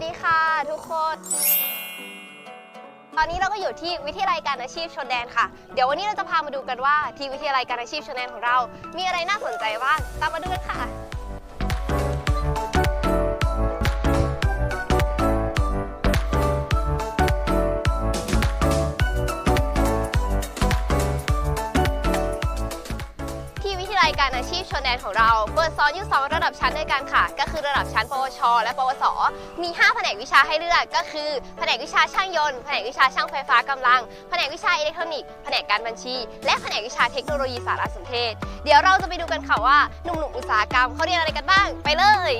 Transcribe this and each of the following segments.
วัสดีค่ะทุกคน ตอนนี้เราก็อยู่ที่วิทยาลัยการอาชีพชนแดนค่ะ เดี๋ยววันนี้เราจะพามาดูกันว่าที่วิทยาลัยการอาชีพชนแดนของเรา มีอะไรน่าสนใจบ้าง ตามมาดูกันค่ะ อาชีพชนแดนของเราเปิดสอนอยู่สองระดับชั้นด้วยกันค่ะ ก็คือระดับชั้น ปวช และ ปวส มี 5 แผนกวิชาให้เลือก ก็คือแผนกวิชาช่างยนต์ แผนกวิชาช่างไฟฟ้ากำลัง แผนกวิชาอิเล็กทรอนิกส์ แผนกการบัญชี และแผนกวิชาเทคโนโลยีสารสนเทศ เดี๋ยวเราจะไปดูกันค่ะว่าหนุ่มๆอุตสาหกรรมเขาเรียนอะไรกันบ้าง ไปเลย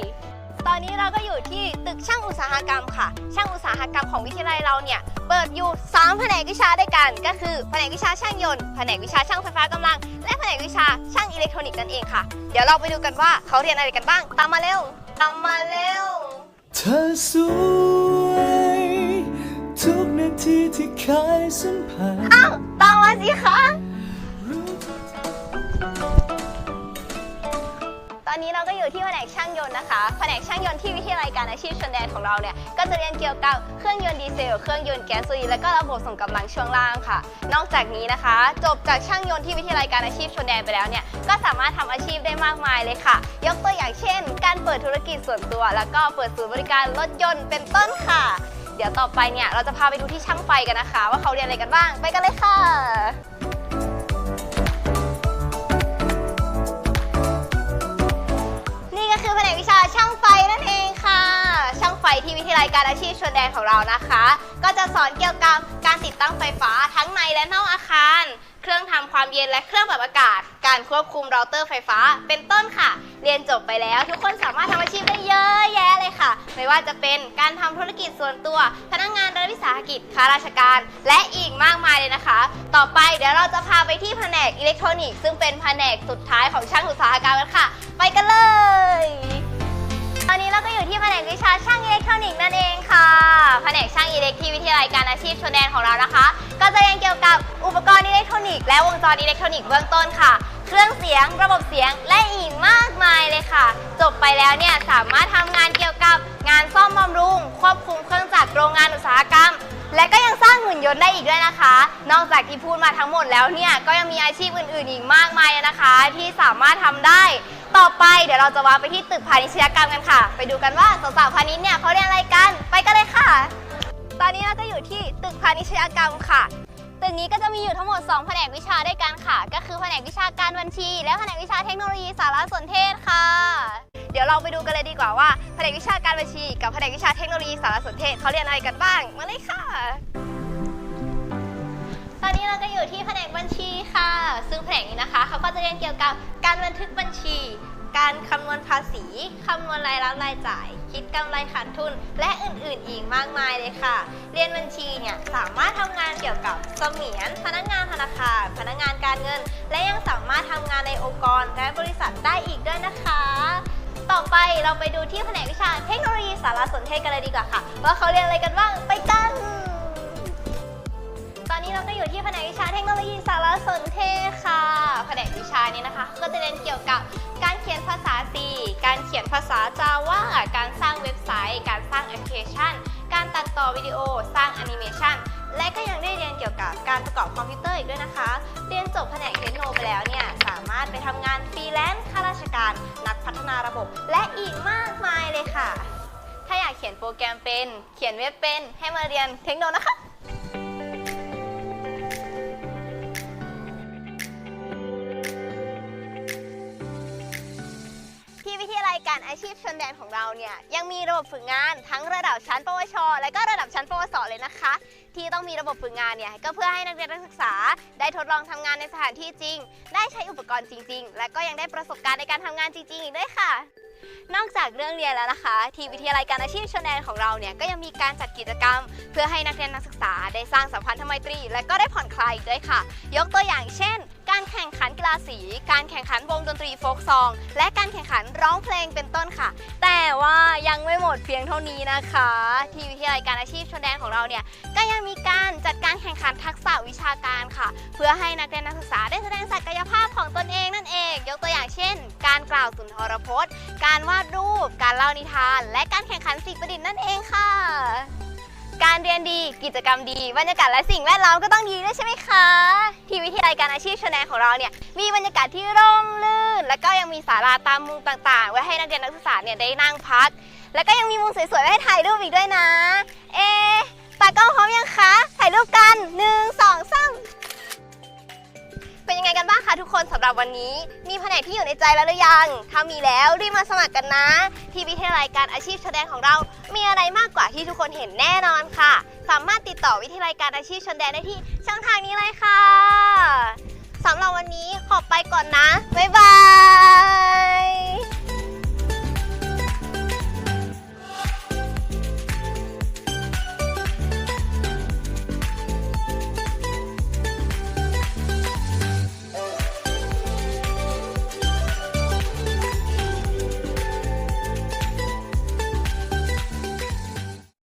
ตอนนี้เราก็อยู่ที่ตึกช่างอุตสาหกรรมค่ะ ช่างอุตสาหกรรมของวิทยาลัยเราเนี่ย เปิดอยู่ 3 แผนกวิชาด้วยกัน ก็คือแผนกวิชาช่างยนต์ แผนกวิชาช่างไฟฟ้ากำลัง และแผนกวิชาช่างอิเล็กทรอนิกส์นั่นเองค่ะ เดี๋ยวเราไปดูกันว่าเขาเรียนอะไรกันบ้าง ตามมาเร็ว ตามมาเร็ว เธอสวยทุกนาทีที่เคยสัมผัสอ้าวตามมาสิคะ อนนี้เราก็อยู่ที่แผนกช่างยนต์นะคะ แผนกช่างยนต์ที่วิทยาลัยการอาชีพชนแดนของเราเนี่ย ก็จะเรียนเกี่ยวกับเครื่องยนต์ดีเซล เครื่องยนต์แก๊สโซลีและก็ระบบส่งกำลังช่วงล่างค่ะ นอกจากนี้นะคะ จบจากช่างยนต์ที่วิทยาลัยการอาชีพชนแดนไปแล้วเนี่ย ก็สามารถทำอาชีพได้มากมายเลยค่ะ ยกตัวอย่างเช่น การเปิดธุรกิจส่วนตัว แล้วก็เปิดศูนย์บริการรถยนต์เป็นต้นค่ะ เดี๋ยวต่อไปเนี่ยเราจะพาไปดูที่ช่างไฟกันนะคะ ว่าเขาเรียนอะไรกันบ้าง ไปกันเลยค่ะ อาชีพชนแดนของเรานะคะ ก็จะสอนเกี่ยวกับการติดตั้งไฟฟ้าทั้งในและนอกอาคาร เครื่องทำความเย็นและเครื่องปรับอากาศ การควบคุมเราเตอร์ไฟฟ้า เป็นต้นค่ะ เรียนจบไปแล้ว ทุกคนสามารถทำอาชีพได้เยอะแยะเลยค่ะ ไม่ว่าจะเป็นการทำธุรกิจส่วนตัว พนักงานรัฐวิสาหกิจข้าราชการ และอีกมากมายเลยนะคะ ต่อไปเดี๋ยวเราจะพาไปที่แผนกอิเล็กทรอนิกส์ซึ่งเป็นแผนกสุดท้ายของช่างอุตสาหกรรมกันค่ะ นกช่างอิเล็กที่วิทยาลัยการอาชีพชนแดนของเรานะคะ ก็จะเรียนเกี่ยวกับอุปกรณ์อิเล็กทรอนิกส์และวงจรอิเล็กทรอนิกส์เบื้องต้นค่ะ เครื่องเสียง ระบบเสียงและอีกมากมายเลยค่ะ จบไปแล้วเนี่ยสามารถทำงานเกี่ยวกับงานซ่อมบำรุง ควบคุมเครื่องจักรโรงงานอุตสาหกรรม และก็ยังสร้างหุ่นยนต์ได้อีกด้วยนะคะ นอกจากที่พูดมาทั้งหมดแล้วเนี่ยก็ยังมีอาชีพอื่นๆอีกมากมายนะคะ ที่สามารถทำได้ต่อไปเดี๋ยวเราจะวาไปที่ตึกพาณิชยกรรมกันค่ะ ไปดูกันว่าสาวๆพาณิชย์เนี่ยเขาเรียนอะไรกัน ไปกันเลยค่ะ ตอนนี้เราก็อยู่ที่ตึกพาณิชยกรรมค่ะ ตึกนี้ก็จะมีอยู่ทั้งหมด 2 แผนกวิชาด้วยกันค่ะ ก็คือแผนกวิชาการบัญชี และแผนกวิชาเทคโนโลยีสารสนเทศค่ะ เดี๋ยวเราไปดูกันเลยดีกว่าว่าแผนกวิชาการบัญชี กับแผนกวิชาเทคโนโลยีสารสนเทศเขาเรียนอะไรกันบ้าง มาเลยค่ะ ตอนนี้เราก็อยู่ที่แผนกบัญชีค่ะ ซึ่งแผนกนี้นะคะเขาก็จะเรียนเกี่ยวกับการบันทึกบัญชี การคำนวณภาษีคำนวณรายรับรายจ่าย คิดกำไรขาดทุน และอื่นๆ อีกมากมายเลยค่ะ เรียนบัญชีเนี่ยสามารถทำงานเกี่ยวกับเสมียน พนักงานธนาคาร พนักงานการเงิน และยังสามารถทำงานในองค์กรและบริษัทได้อีกด้วยนะคะ ต่อไปเราไปดูที่แผนกวิชาเทคโนโลยีสารสนเทศกันเลยดีกว่าค่ะ ว่าเขาเรียนอะไรกันบ้างไปกัน อยู่ที่แผนกวิชาเทคโนโลยีสารสนเทศค่ะ แผนกวิชานี้นะคะ ก็จะเรียนเกี่ยวกับการเขียนภาษา C การเขียนภาษา Java การสร้างเว็บไซต์ การสร้างแอปพลิเคชัน การตัดต่อวิดีโอ สร้างแอนิเมชันและก็ยังได้เรียนเกี่ยวกับการประกอบคอมพิวเตอร์อีกด้วยนะคะ เรียนจบแผนกเทคโนไปแล้วเนี่ย สามารถไปทำงานฟรีแลนซ์ข้าราชการ นักพัฒนาระบบ และอีกมากมายเลยค่ะ ถ้าอยากเขียนโปรแกรมเป็น เขียนเว็บเป็น ให้มาเรียนเทคโนนะคะ พชนแดนของเราเนี่ยยังมีระบบฝึกงานทั้งระดับชั้น ปวช และก็ระดับชั้น ปวส เลยนะคะ ที่ต้องมีระบบฝึกงานเนี่ยก็เพื่อให้นักเรียนนักศึกษา ได้ทดลองทำงานในสถานที่จริง ได้ใช้อุปกรณ์จริง ๆ และก็ยังได้ประสบการณ์ในการทำงานจริงๆอีกด้วยค่ะ นอกจากเรื่องเรียนแล้วนะคะ ทีวิทยาลัยการอาชีพชนแดนของเราเนี่ยก็ยังมีการจัดกิจกรรม เพื่อให้นักเรียนนักศึกษา ได้สร้างสัมพันธไมตรี และก็ได้ผ่อนคลายอีกด้วยค่ะ ยกตัวอย่างเช่น การแข่งขันกีฬาสี การแข่งขันวงดนตรีโฟกซอง และการแข่งขันร้องเพลงเป็นต้นค่ะ แต่ว่ายังไม่หมดเพียงเท่านี้นะคะ ที่วิทยาลัยการอาชีพชนแดนของเราเนี่ยก็ยังมีการจัดการแข่งขันทักษะวิชาการค่ะ เพื่อให้นักเรียนนักศึกษาได้แสดงศักยภาพของตนเองนั่นเอง ยกตัวอย่างเช่น การกล่าวสุนทรพจน์ การวาดรูป การเล่านิทาน และการแข่งขันสิ่งประดิษฐ์นั่นเองค่ะ การเรียนดีกิจกรรมดีบรรยากาศและสิ่งแวดล้อมก็ต้องดีด้วยใช่ไหมคะ ที่วิทยาลัยการอาชีพชแนลของเราเนี่ยมีบรรยากาศที่ร่มรื่น และก็ยังมีศาลาตามมุมต่างๆ ไว้ให้นักเรียนนักศึกษาเนี่ยได้นั่งพัก และก็ยังมีมุมสวยๆให้ถ่ายรูปอีกด้วยนะ เอตากล้องพร้อมยังคะ ถ่ายรูปกัน 1 2 3 ยังไงกันบ้างคะทุกคนสำหรับวันนี้ มีแผนกที่อยู่ในใจแล้วหรือยัง ถ้ามีแล้วรีบมาสมัครกันนะ ที่วิทยาลัยการอาชีพชนแดนของเรา มีอะไรมากกว่าที่ทุกคนเห็นแน่นอนค่ะ สามารถติดต่อวิทยาลัยการอาชีพชนแดนได้ที่ช่องทางนี้เลยค่ะสำหรับวันนี้ขอไปก่อนนะไว้บ๊าย